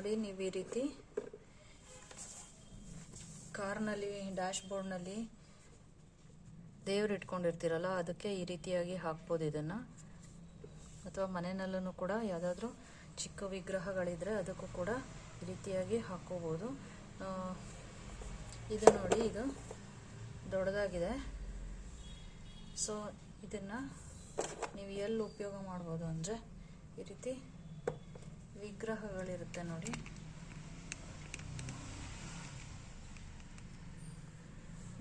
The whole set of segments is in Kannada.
ನೋಡಿ, ನೀವು ಈ ರೀತಿ ಕಾರ್ನಲ್ಲಿ ಡ್ಯಾಶ್ ಬೋರ್ಡ್ನಲ್ಲಿ ದೇವ್ರು ಇಟ್ಕೊಂಡಿರ್ತೀರಲ್ಲ, ಅದಕ್ಕೆ ಈ ರೀತಿಯಾಗಿ ಹಾಕ್ಬೋದು ಇದನ್ನು. ಅಥವಾ ಮನೆಯಲ್ಲೂ ಕೂಡ ಯಾವುದಾದ್ರೂ ಚಿಕ್ಕ ವಿಗ್ರಹಗಳಿದ್ರೆ ಅದಕ್ಕೂ ಕೂಡ ಈ ರೀತಿಯಾಗಿ ಹಾಕೋಬೋದು ಇದು ನೋಡಿ ಇದು ದೊಡ್ಡದಾಗಿದೆ. ಸೊ, ಇದನ್ನು ನೀವು ಎಲ್ಲಿ ಉಪಯೋಗ ಮಾಡ್ಬೋದು ಅಂದರೆ ಈ ರೀತಿ ವಿಗ್ರಹಗಳಿರುತ್ತೆ ನೋಡಿ.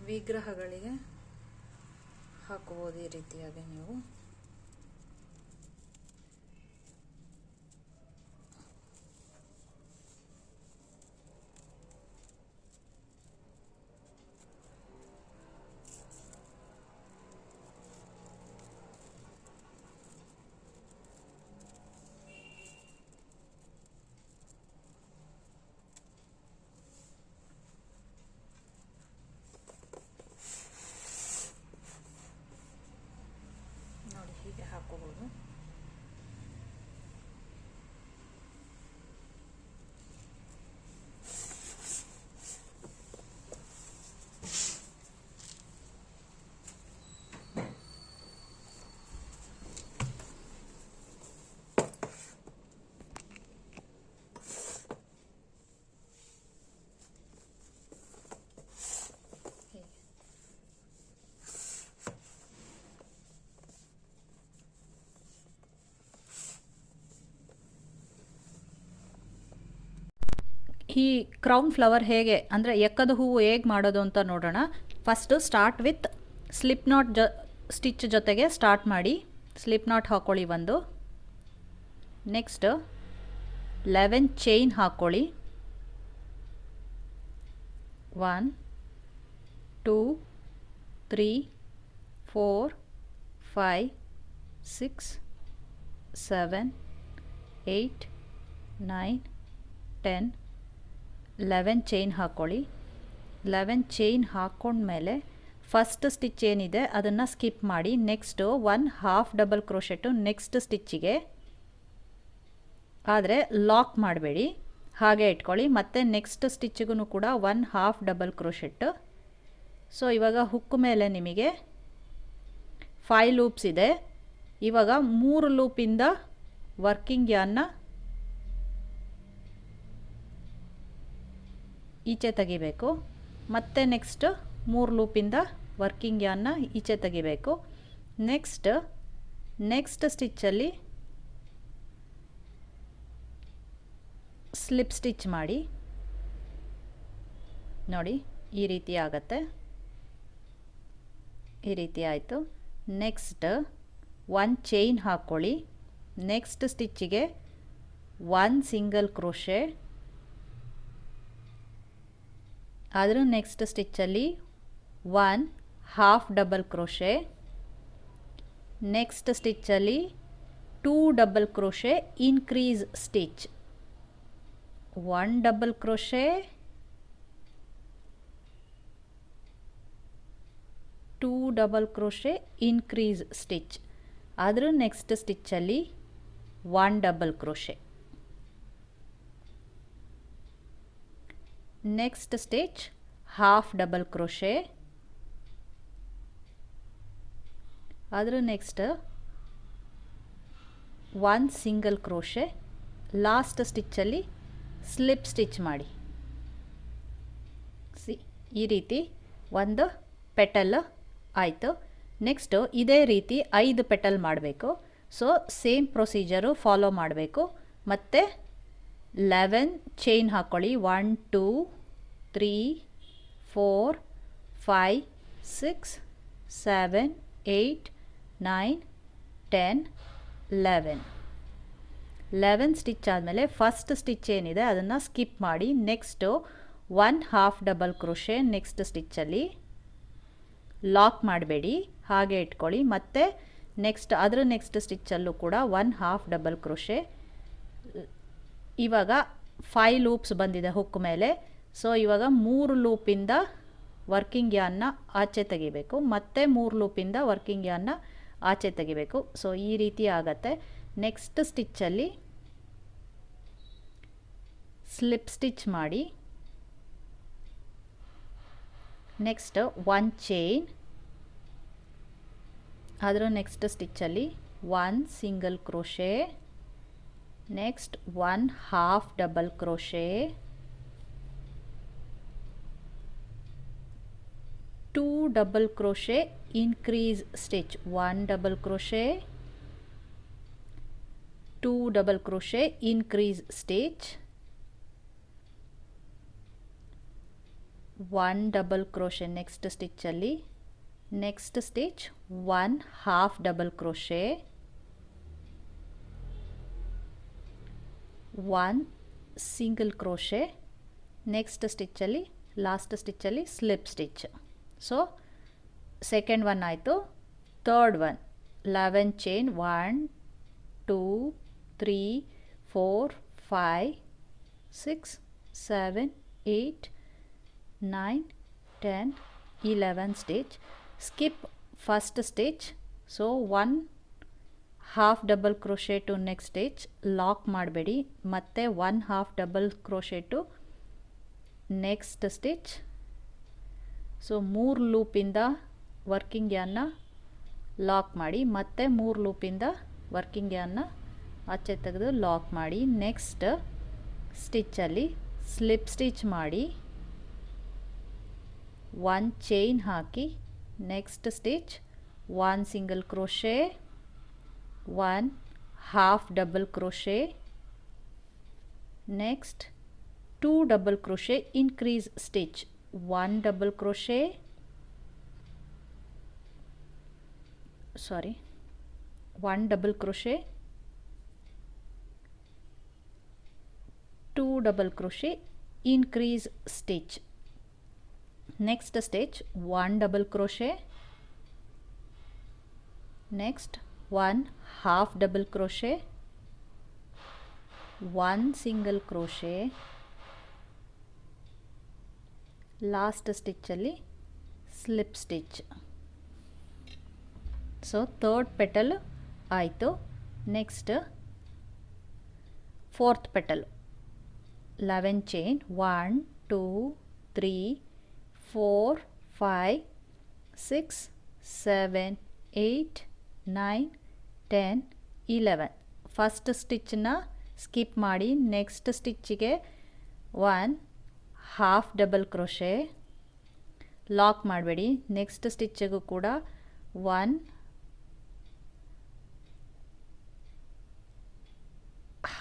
ವಿಗ್ರಹಗಳಿಗೆ ಹಾಕಬಹುದು ಈ ರೀತಿಯಾಗಿ ನೀವು ನೋಡಿ ಹೀಗೆ ಹಾಕೋಬಹುದು ಹೀಗೆ ಈ ಕ್ರೌನ್ ಫ್ಲವರ್ ಹೇಗೆ, ಅಂದರೆ ಎಕ್ಕದ ಹೂವು ಹೇಗೆ ಮಾಡೋದು ಅಂತ ನೋಡೋಣ. First start with slip knot ಜೊ ಸ್ಟಿಚ್ ಜೊತೆಗೆ ಸ್ಟಾರ್ಟ್ ಮಾಡಿ ಸ್ಲಿಪ್ ನಾಟ್ ಹಾಕ್ಕೊಳ್ಳಿ ಒಂದು. ನೆಕ್ಸ್ಟ್ ಲೆವೆನ್ ಚೈನ್ ಹಾಕ್ಕೊಳ್ಳಿ one two three four five six seven eight nine ten eleven chain ಹಾಕ್ಕೊಳ್ಳಿ ಲೆವೆನ್ ಚೈನ್ ಹಾಕ್ಕೊಂಡ್ಮೇಲೆ ಫಸ್ಟ್ ಸ್ಟಿಚ್ ಏನಿದೆ ಅದನ್ನು ಸ್ಕಿಪ್ ಮಾಡಿ, next one half double crochet next ಸ್ಟಿಚ್ಚಿಗೆ. ಆದರೆ ಲಾಕ್ ಮಾಡಬೇಡಿ. ಹಾಗೆ ಇಟ್ಕೊಳ್ಳಿ. ಮತ್ತು ನೆಕ್ಸ್ಟ್ ಸ್ಟಿಚ್ಚಿಗೂ ಕೂಡ one half double crochet. So, ಇವಾಗ ಹುಕ್ ಮೇಲೆ ನಿಮಗೆ ಫೈ ಲೂಪ್ಸ್ ಇದೆ. ಇವಾಗ ಮೂರು ಲೂಪಿಂದ ವರ್ಕಿಂಗ್ ಯಾನ್ನ ಈಚೆ ತೆಗಿಬೇಕು. ಮತ್ತು ನೆಕ್ಸ್ಟ್ ಮೂರು ಲೂಪಿಂದ ವರ್ಕಿಂಗ್ ಯಾನ್ನ ಈಚೆ ತೆಗಿಬೇಕು. ನೆಕ್ಸ್ಟ್ ನೆಕ್ಸ್ಟ್ ಸ್ಟಿಚ್ಚಲ್ಲಿ ಸ್ಲಿಪ್ ಸ್ಟಿಚ್ ಮಾಡಿ. ನೋಡಿ, ಈ ರೀತಿ ಆಗತ್ತೆ. ಈ ರೀತಿ ಆಯಿತು. ನೆಕ್ಸ್ಟ್ ಒನ್ ಚೈನ್ ಹಾಕ್ಕೊಳ್ಳಿ ನೆಕ್ಸ್ಟ್ ಸ್ಟಿಚ್ಚಿಗೆ ಒನ್ ಸಿಂಗಲ್ ಕ್ರೋಶೆ ಆದರೂ next ಸ್ಟಿಚ್ಚಲ್ಲಿ one half double crochet next ಸ್ಟಿಚ್ಚಲ್ಲಿ two double crochet increase stitch one double crochet two double crochet increase stitch ಆದರೂ next ಸ್ಟಿಚ್ಚಲ್ಲಿ one double crochet next stitch half double crochet ಅದ್ರ next one single crochet last ಸ್ಟಿಚ್ಚಲ್ಲಿ slip stitch ಮಾಡಿ. ಸಿ ಈ ರೀತಿ ಒಂದು ಪೆಟಲ್ ಆಯಿತು. ನೆಕ್ಸ್ಟು ಇದೇ ರೀತಿ ಐದು ಪೆಟಲ್ ಮಾಡಬೇಕು. ಸೊ ಸೇಮ್ ಪ್ರೊಸೀಜರು ಫಾಲೋ ಮಾಡಬೇಕು. ಮತ್ತು, ಲೆವೆನ್ ಚೈನ್ ಹಾಕ್ಕೊಳ್ಳಿ one two three four five six seven eight nine ten eleven eleven stitch ಆದಮೇಲೆ ಫಸ್ಟ್ ಸ್ಟಿಚ್ ಏನಿದೆ ಅದನ್ನು ಸ್ಕಿಪ್ ಮಾಡಿ next one half double crochet next ಸ್ಟಿಚ್ಚಲ್ಲಿ lock ಮಾಡಬೇಡಿ, ಹಾಗೆ ಇಟ್ಕೊಳ್ಳಿ. ಮತ್ತು ನೆಕ್ಸ್ಟ್ ಅದರ ನೆಕ್ಸ್ಟ್ ಸ್ಟಿಚ್ಚಲ್ಲೂ ಕೂಡ ಒನ್ ಹಾಫ್ ಡಬಲ್ ಕ್ರೋಶೆ ಇವಾಗ ಫೈ ಲೂಪ್ಸ್ ಬಂದಿದೆ ಹುಕ್ ಮೇಲೆ. ಸೊ ಇವಾಗ ಮೂರು ಲೂಪಿಂದ ವರ್ಕಿಂಗ್ ಯಾನ್ನ ಆಚೆ ತೆಗಿಬೇಕು. ಮತ್ತೆ ಮೂರು ಲೂಪಿಂದ ವರ್ಕಿಂಗ್ ಯಾನ್ನ ಆಚೆ ತೆಗಿಬೇಕು. ಸೊ ಈ ರೀತಿ ಆಗತ್ತೆ. ನೆಕ್ಸ್ಟ್ ಸ್ಟಿಚ್ಚಲ್ಲಿ ಸ್ಲಿಪ್ ಸ್ಟಿಚ್ ಮಾಡಿ. ನೆಕ್ಸ್ಟ್ ಒನ್ ಚೈನ್ ಅದರ next ಸ್ಟಿಚ್ಚಲ್ಲಿ one single crochet next one half double crochet two double crochet increase stitch one double crochet two double crochet increase stitch one double crochet next ಸ್ಟಿಚ್ಚಲ್ಲಿ next stitch one half double crochet one single crochet next ಸ್ಟಿಚ್ಚಲ್ಲಿ last ಸ್ಟಿಚ್ಚಲ್ಲಿ slip stitch so second one ಆಯಿತು. Third one eleven chain one two three four five six seven eight nine ten eleven stage skip first stage so one half double crochet to next stage lock ಮಾಡಬೇಡಿ. ಮತ್ತು one half double crochet to next stitch so ಮೂರು ಲೂಪಿಂದ ವರ್ಕಿಂಗ್ ಯಾನ್ನ ಲಾಕ್ ಮಾಡಿ, ಮತ್ತೆ ಮೂರು ಲೂಪಿಂದ ವರ್ಕಿಂಗ್ ಯಾನ್ನ ಆಚೆ ತೆಗೆದು ಲಾಕ್ ಮಾಡಿ. ನೆಕ್ಸ್ಟ್ ಸ್ಟಿಚ್ಚಲ್ಲಿ ಸ್ಲಿಪ್ ಸ್ಟಿಚ್ ಮಾಡಿ ಒನ್ ಚೈನ್ ಹಾಕಿ next stitch one single crochet one half double crochet next two double crochet increase stitch one double crochet. Sorry. One double crochet. Two double crochet. Increase stitch. Next stitch one double crochet. Next one half double crochet. One single crochet. Last ಸ್ಟಿಚ್ಚಲ್ಲಿ slip stitch so third petal ಆಯಿತು. Next fourth petal eleven chain one two three four five six seven eight nine ten eleven first ಸ್ಟಿಚ್ಚನ್ನ skip ಮಾಡಿ next ಸ್ಟಿಚ್ಚಿಗೆ one half double crochet lock ಮಾಡಬೇಡಿ. ನೆಕ್ಸ್ಟ್ ಸ್ಟಿಚ್ಚಿಗೂ ಕೂಡ one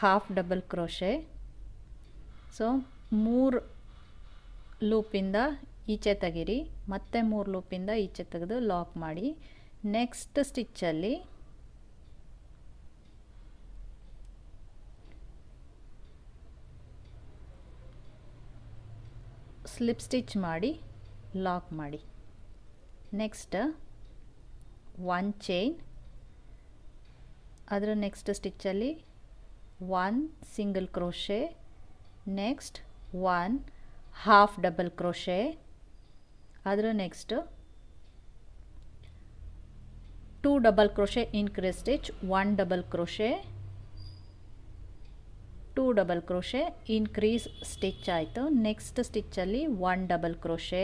half double crochet so ಮೂರು ಲೂಪಿಂದ ಈಚೆ ತೆಗೀರಿ. ಮತ್ತೆ ಮೂರು ಲೂಪಿಂದ ಈಚೆ ತೆಗೆದು ಲಾಕ್ ಮಾಡಿ. ನೆಕ್ಸ್ಟ್ ಸ್ಟಿಚ್ಚಲ್ಲಿ ಸ್ಲಿಪ್ ಸ್ಟಿಚ್ ಮಾಡಿ ಲಾಕ್ ಮಾಡಿ. ನೆಕ್ಸ್ಟ್ ಒನ್ ಚೈನ್ ಅದರ next ಸ್ಟಿಚ್ಚಲ್ಲಿ one single crochet next one half double crochet ಅದರ next two double crochet increase stitch one double crochet two double crochet increase stitch ಆಯಿತು. ನೆಕ್ಸ್ಟ್ ಸ್ಟಿಚ್ಚಲ್ಲಿ ಒನ್ ಡಬಲ್ ಕ್ರೋಶೆ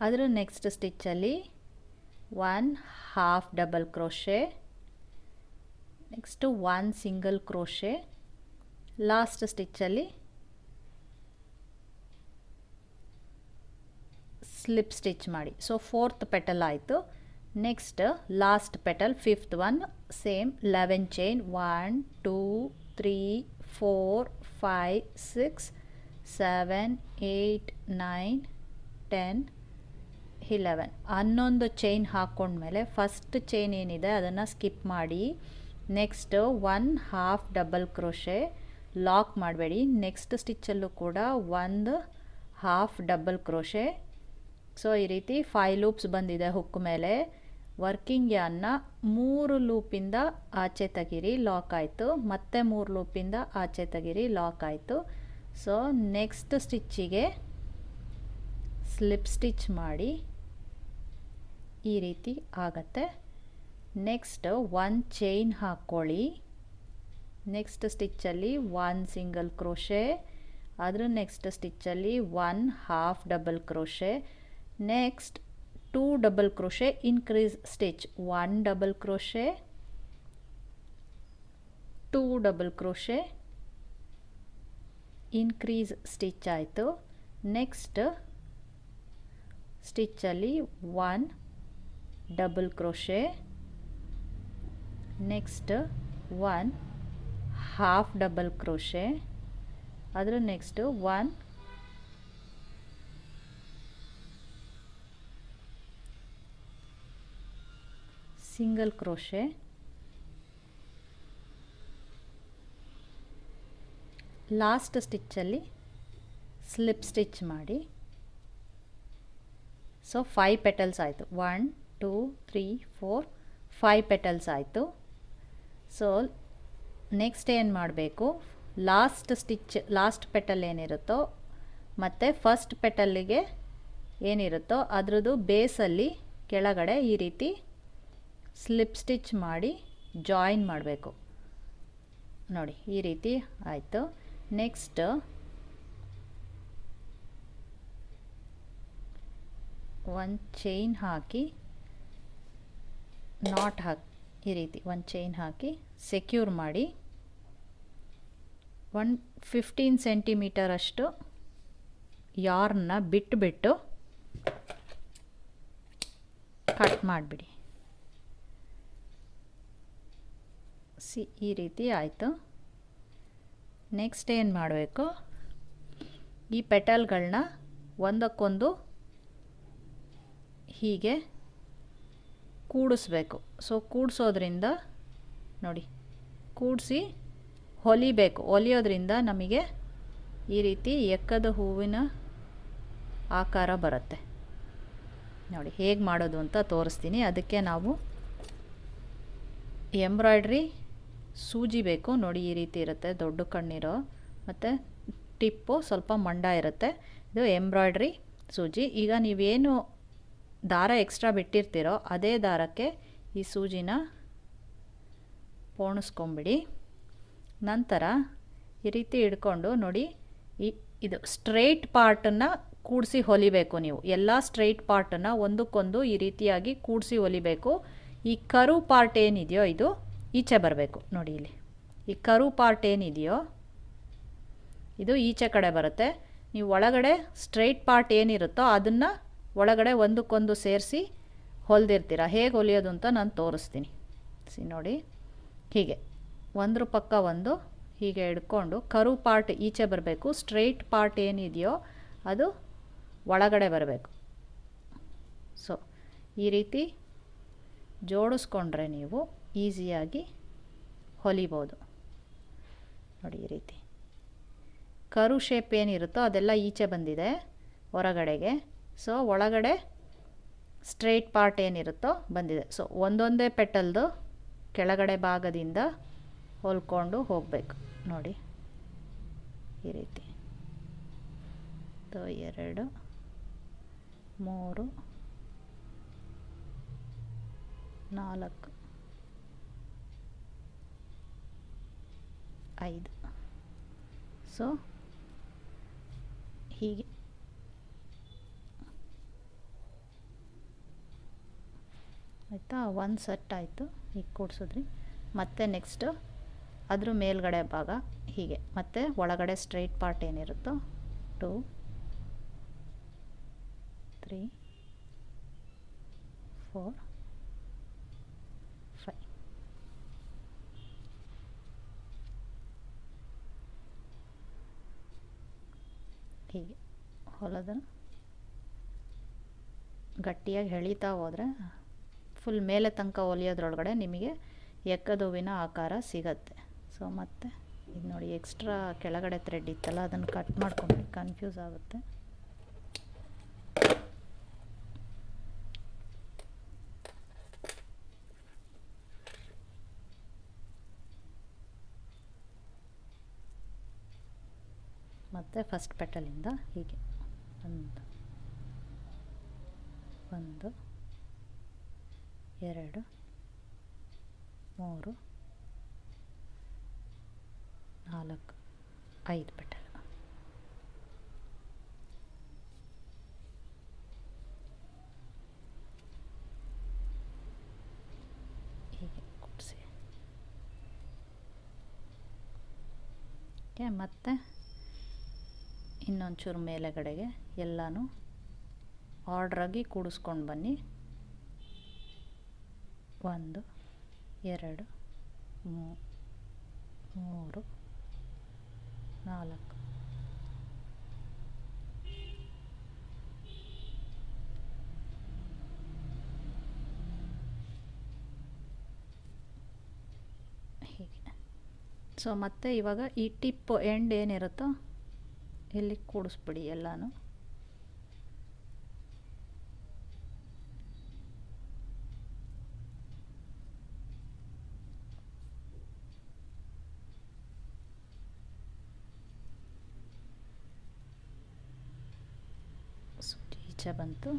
ಅದರ next ಸ್ಟಿಚ್ಚಲ್ಲಿ one half double crochet next one single crochet last ಸ್ಟಿಚ್ಚಲ್ಲಿ slip stitch ಮಾಡಿ. ಸೊ ಫೋರ್ತ್ ಪೆಟಲ್ ಆಯಿತು. Next last petal fifth one same eleven chain one two three four five six seven eight nine ten eleven ಹನ್ನೊಂದು ಚೈನ್ ಹಾಕ್ಕೊಂಡ್ಮೇಲೆ ಫಸ್ಟ್ ಚೈನ್ ಏನಿದೆ ಅದನ್ನು ಸ್ಕಿಪ್ ಮಾಡಿ next one half double crochet lock ಮಾಡಬೇಡಿ. ನೆಕ್ಸ್ಟ್ ಸ್ಟಿಚ್ಚಲ್ಲೂ ಕೂಡ ಒಂದು ಹಾಫ್ ಡಬಲ್ ಕ್ರೋಶೆ ಸೊ ಈ ರೀತಿ ಫೈ ಲೂಪ್ಸ್ ಬಂದಿದೆ ಹುಕ್ ಮೇಲೆ. ವರ್ಕಿಂಗ್ ಯಾನ್ನ ಮೂರು ಲೂಪಿಂದ ಆಚೆ ತೆಗಿರಿ ಲಾಕ್ ಆಯಿತು. ಮತ್ತೆ ಮೂರು ಲೂಪಿಂದ ಆಚೆ ತೆಗಿರಿ ಲಾಕ್ ಆಯಿತು. ಸೊ ನೆಕ್ಸ್ಟ್ ಸ್ಟಿಚ್ಚಿಗೆ ಸ್ಲಿಪ್ ಸ್ಟಿಚ್ ಮಾಡಿ ಈ ರೀತಿ ಆಗತ್ತೆ. ನೆಕ್ಸ್ಟ್ ಒನ್ ಚೈನ್ ಹಾಕ್ಕೊಳ್ಳಿ ನೆಕ್ಸ್ಟ್ ಸ್ಟಿಚ್ಚಲ್ಲಿ ಒನ್ ಸಿಂಗಲ್ ಕ್ರೋಶೆ ಅದ್ರ next ಸ್ಟಿಚ್ಚಲ್ಲಿ one half double crochet next two double crochet increase stitch one double crochet two double crochet increase stitch ಆಯಿತು next ಸ್ಟಿಚ್ಚಲ್ಲಿ one double crochet next one half double crochet ಅದರ next one single crochet. Last ಸ್ಟಿಚ್ಚಲ್ಲಿ slip stitch ಮಾಡಿ. ಸೊ ಫೈವ್ ಪೆಟಲ್ಸ್ ಆಯಿತು. One two three four five petals ಆಯಿತು. ಸೊ ನೆಕ್ಸ್ಟ್ ಏನು ಮಾಡಬೇಕು? ಲಾಸ್ಟ್ ಸ್ಟಿಚ್, ಲಾಸ್ಟ್ ಪೆಟಲ್ ಏನಿರುತ್ತೋ, ಮತ್ತು ಫಸ್ಟ್ ಪೆಟಲ್ಲಿಗೆ ಏನಿರುತ್ತೋ, ಅದರದ್ದು ಬೇಸಲ್ಲಿ ಕೆಳಗಡೆ ಈ ರೀತಿ ಸ್ಲಿಪ್ ಸ್ಟಿಚ್ ಮಾಡಿ ಜಾಯಿನ್ ಮಾಡಬೇಕು. ನೋಡಿ, ಈ ರೀತಿ ಆಯಿತು. ನೆಕ್ಸ್ಟ್ ಒಂದು ಚೈನ್ ಹಾಕಿ, ನಾಟ್ ಹಾಕಿ, ಈ ರೀತಿ ಒಂದು ಚೈನ್ ಹಾಕಿ ಸೆಕ್ಯೂರ್ ಮಾಡಿ. ಒನ್ ಫಿಫ್ಟೀನ್ ಸೆಂಟಿಮೀಟರ್ ಅಷ್ಟು ಯಾರ್ನ ಬಿಟ್ಟುಬಿಟ್ಟು ಕಟ್ ಮಾಡಿಬಿಡಿ. ಸಿ, ಈ ರೀತಿ ಆಯಿತು. ನೆಕ್ಸ್ಟ್ ಏನು ಮಾಡಬೇಕು? ಈ ಪೆಟಲ್ಗಳನ್ನ ಒಂದಕ್ಕೊಂದು ಹೀಗೆ ಕೂಡಿಸ್ಬೇಕು. ಸೊ ಕೂಡಿಸೋದ್ರಿಂದ ನೋಡಿ, ಕೂಡಿಸಿ ಹೊಲಿಬೇಕು. ಹೊಲಿಯೋದ್ರಿಂದ ನಮಗೆ ಈ ರೀತಿ ಎಕ್ಕದ ಹೂವಿನ ಆಕಾರ ಬರುತ್ತೆ. ನೋಡಿ, ಹೇಗೆ ಮಾಡೋದು ಅಂತ ತೋರಿಸ್ತೀನಿ. ಅದಕ್ಕೆ ನಾವು ಎಂಬ್ರಾಯ್ಡ್ರಿ ಸೂಜಿ ಬೇಕು. ನೋಡಿ ಈ ರೀತಿ ಇರುತ್ತೆ. ದೊಡ್ಡ ಕಣ್ಣಿರೋ ಮತ್ತು ಟಿಪ್ಪು ಸ್ವಲ್ಪ ಮಂಡ ಇರುತ್ತೆ. ಇದು ಎಂಬ್ರಾಯ್ಡ್ರಿ ಸೂಜಿ. ಈಗ ನೀವೇನು ದಾರ ಎಕ್ಸ್ಟ್ರಾ ಬಿಟ್ಟಿರ್ತೀರೋ ಅದೇ ದಾರಕ್ಕೆ ಈ ಸೂಜಿನ ಪೋಣಿಸ್ಕೊಂಬಿಡಿ. ನಂತರ ಈ ರೀತಿ ಹಿಡ್ಕೊಂಡು ನೋಡಿ ಈ ಇದು ಸ್ಟ್ರೈಟ್ ಪಾರ್ಟನ್ನು ಕೂಡಿಸಿ ಹೊಲಿಬೇಕು ನೀವು. ಎಲ್ಲ ಸ್ಟ್ರೈಟ್ ಪಾರ್ಟನ್ನು ಒಂದಕ್ಕೊಂದು ಈ ರೀತಿಯಾಗಿ ಕೂಡಿಸಿ ಹೊಲಿಬೇಕು. ಈ ಕರು ಪಾರ್ಟ್ ಏನಿದೆಯೋ ಇದು ಈಚೆ ಬರಬೇಕು. ನೋಡಿ ಇಲ್ಲಿ. ಈ ಕರು ಪಾರ್ಟ್ ಏನಿದೆಯೋ, ಇದು ಈಚೆ ಕಡೆ ಬರುತ್ತೆ. ನೀವು ಒಳಗಡೆ ಸ್ಟ್ರೈಟ್ ಪಾರ್ಟ್ ಏನಿರುತ್ತೋ ಅದನ್ನು ಒಳಗಡೆ ಒಂದಕ್ಕೊಂದು ಸೇರಿಸಿ ಹೊಲ್ದಿರ್ತೀರ. ಹೇಗೆ ಹೊಲಿಯೋದು ಅಂತ ನಾನು ತೋರಿಸ್ತೀನಿ. ಸಿ ನೋಡಿ. ಹೀಗೆ. ಒಂದ್ರ ಪಕ್ಕ ಒಂದು, ಹೀಗೆ ಹಿಡ್ಕೊಂಡು ಕರು ಪಾರ್ಟ್ ಈಚೆ ಬರಬೇಕು. ಸ್ಟ್ರೈಟ್ ಪಾರ್ಟ್ ಏನಿದೆಯೋ ಅದು ಒಳಗಡೆ ಬರಬೇಕು. ಸೊ ಈ ರೀತಿ ಜೋಡಿಸ್ಕೊಂಡ್ರೆ ನೀವು ಈಸಿಯಾಗಿ ಹೊಲಿಬೋದು. ನೋಡಿ ಈ ರೀತಿ. ಕರು ಶೇಪ್ ಏನಿರುತ್ತೋ ಅದೆಲ್ಲ ಈಚೆ ಬಂದಿದೆ ಹೊರಗಡೆಗೆ. ಸೊ ಒಳಗಡೆ ಸ್ಟ್ರೈಟ್ ಪಾರ್ಟ್ ಏನಿರುತ್ತೋ ಬಂದಿದೆ. ಸೊ ಒಂದೊಂದೇ ಪೆಟಲ್ದು ಕೆಳಗಡೆ ಭಾಗದಿಂದ ಹೊಲ್ಕೊಂಡು ಹೋಗಬೇಕು. ನೋಡಿ ಈ ರೀತಿ. ಎರಡು, ಮೂರು, ನಾಲ್ಕು ಐದು. ಸೊ ಹೀಗೆ. ಆಯಿತಾ? ಒಂದು ಸೆಟ್ ಆಯಿತು. ಈಗ ಕೂಡಿಸಿದ್ರಿ. ಮತ್ತು ನೆಕ್ಸ್ಟು ಅದ್ರ ಮೇಲ್ಗಡೆ ಭಾಗ ಹೀಗೆ. ಮತ್ತು ಒಳಗಡೆ ಸ್ಟ್ರೈಟ್ ಪಾರ್ಟ್ ಏನಿರುತ್ತೋ? ಟೂ ತ್ರೀ ಫೋರ್ ಫೈವ್ ಹೀಗೆ. ಹೊಲದ ಗಟ್ಟಿಯಾಗಿ ಎಳೀತಾ ಹೋದರೆ ಫುಲ್ ಮೇಲೆ ತನಕ ಹೊಲಿಯೋದ್ರೊಳಗಡೆ ನಿಮಗೆ ಎಕ್ಕದೂವಿನ ಆಕಾರ ಸಿಗತ್ತೆ. ಸೊ ಮತ್ತು ಇದು ನೋಡಿ ಎಕ್ಸ್ಟ್ರಾ ಕೆಳಗಡೆ ಥ್ರೆಡ್ ಇತ್ತಲ್ಲ, ಅದನ್ನು ಕಟ್ ಮಾಡ್ಕೊಂಡು ಕನ್ಫ್ಯೂಸ್ ಆಗುತ್ತೆ. ಮತ್ತು ಫಸ್ಟ್ ಪೆಟಲಿಂದ ಹೀಗೆ. ಒಂದು ಒಂದು, ಎರಡು, ಮೂರು, ನಾಲ್ಕು, ಐದು ಪೆಟಲ್ ಹೀಗೆ ಕೊಡಿಸಿ. ಓಕೆ ಮತ್ತು? ಇನ್ನೊಂಚೂರು ಮೇಲೆಗಡೆಗೆ ಎಲ್ಲನೂ ಆರ್ಡ್ರಾಗಿ ಕೂಡಿಸ್ಕೊಂಡು ಬನ್ನಿ. ಒಂದು, ಎರಡು ಮೂರು, ನಾಲ್ಕು. ಹೀಗೆ. ಸೊ ಮತ್ತೆ ಇವಾಗ ಈ ಟಿಪ್ ಎಂಡ್ ಏನಿರುತ್ತೋ ಇಲ್ಲಿ ಕೂಡಿಸ್ಬಿಡಿ ಎಲ್ಲನೂ? ಈಚೆ ಬಂತು.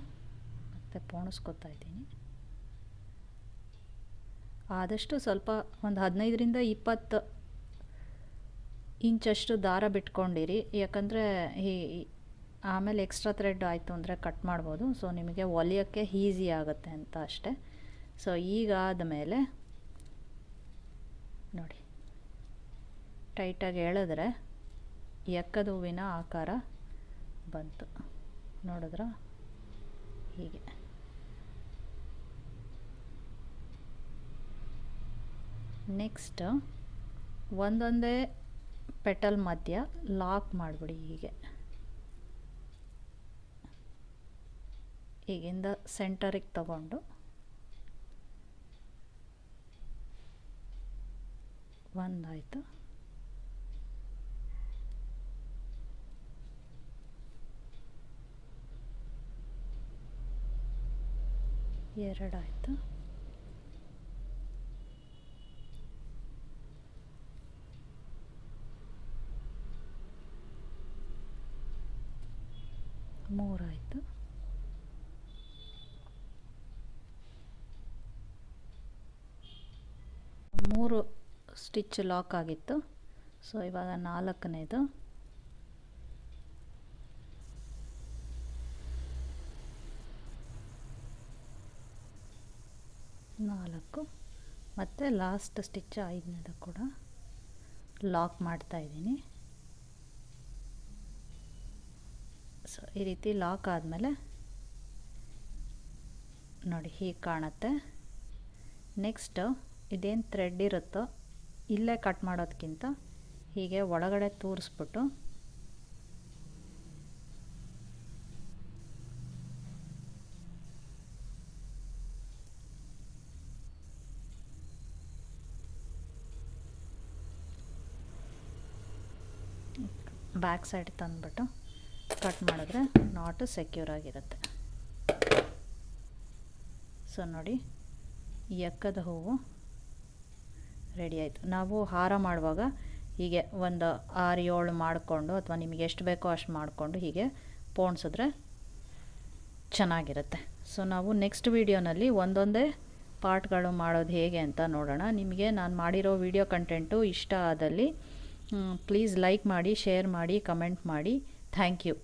ಮತ್ತು ಪೋಣಿಸ್ಕೊತಾ ಇದ್ದೀನಿ. ಆದಷ್ಟು ಸ್ವಲ್ಪ ಒಂದು ಹದಿನೈದರಿಂದ ಇಪ್ಪತ್ತು ಇಂಚಷ್ಟು ದಾರ ಬಿಟ್ಕೊಂಡಿರಿ. ಯಾಕಂದರೆ ಈ ಆಮೇಲೆ ಎಕ್ಸ್ಟ್ರಾ ಥ್ರೆಡ್ ಆಯಿತು ಅಂದರೆ ಕಟ್ ಮಾಡ್ಬೋದು. ಸೊ ನಿಮಗೆ ಹೊಲಿಯೋಕ್ಕೆ ಈಸಿ ಆಗುತ್ತೆ ಅಂತ ಅಷ್ಟೆ. ಸೊ ಈಗಾದ ಮೇಲೆ ನೋಡಿ. ಟೈಟಾಗಿ ಎಳೆದ್ರೆ ಎಕ್ಕದ ಹೂವಿನ ಆಕಾರ ಬಂತು. ನೋಡಿದ್ರ? ಹೀಗೆ. ನೆಕ್ಸ್ಟ್ ಒಂದೊಂದೇ ಪೆಟಲ್ ಮಧ್ಯ ಲಾಕ್ ಮಾಡಿಬಿಡಿ ಹೀಗೆ. ಈಗಿಂದ ಸೆಂಟರಿಗೆ ತಗೊಂಡು ಒಂದಾಯಿತು. ಎರಡಾಯಿತು. ಮೂರು ಸ್ಟಿಚ್ ಲಾಕ್ ಆಗಿತ್ತು. ಸೊ ಇವಾಗ ನಾಲ್ಕನೇದು. ನಾಲ್ಕು. ಮತ್ತು ಲಾಸ್ಟ್ ಸ್ಟಿಚ್ ಐದನೇದು ಕೂಡ ಲಾಕ್ ಮಾಡ್ತಾ ಇದ್ದೀನಿ. ಸೊ ಈ ರೀತಿ ಲಾಕ್ ಆದಮೇಲೆ ನೋಡಿ ಹೀಗೆ ಕಾಣುತ್ತೆ. ನೆಕ್ಸ್ಟ್ ಇದೇನು ಥ್ರೆಡ್ ಇರುತ್ತೋ ಇಲ್ಲೇ ಕಟ್ ಮಾಡೋದಕ್ಕಿಂತ ಹೀಗೆ ಒಳಗಡೆ ತೂರಿಸ್ಬಿಟ್ಟು ಬ್ಯಾಕ್ ಸೈಡ್ ತಂದುಬಿಟ್ಟು ಕಟ್ ಮಾಡಿದ್ರೆ ನಾಟು ಸೆಕ್ಯೂರ್ ಆಗಿರುತ್ತೆ. ಸೊ ನೋಡಿ ಎಕ್ಕದ ಹೂವು ರೆಡಿ ಆಯಿತು. ನಾವು ಹಾರ ಮಾಡುವಾಗ ಹೀಗೆ ಒಂದು ಆರು ಏಳು ಮಾಡಿಕೊಂಡು ಅಥವಾ ನಿಮಗೆ ಎಷ್ಟು ಬೇಕೋ ಅಷ್ಟು ಮಾಡಿಕೊಂಡು ಹೀಗೆ ಪೋಣಿಸಿದ್ರೆ ಚೆನ್ನಾಗಿರುತ್ತೆ. ಸೊ ನಾವು ನೆಕ್ಸ್ಟ್ ವೀಡಿಯೋನಲ್ಲಿ ಒಂದೊಂದೇ ಪಾರ್ಟ್ಗಳು ಮಾಡೋದು ಹೇಗೆ ಅಂತ ನೋಡೋಣ. ನಿಮಗೆ ನಾನು ಮಾಡಿರೋ ವಿಡಿಯೋ ಕಂಟೆಂಟು ಇಷ್ಟ ಆದಲ್ಲಿ ಪ್ಲೀಸ್ ಲೈಕ್ ಮಾಡಿ ಶೇರ್ ಮಾಡಿ ಕಮೆಂಟ್ ಮಾಡಿ. Thank you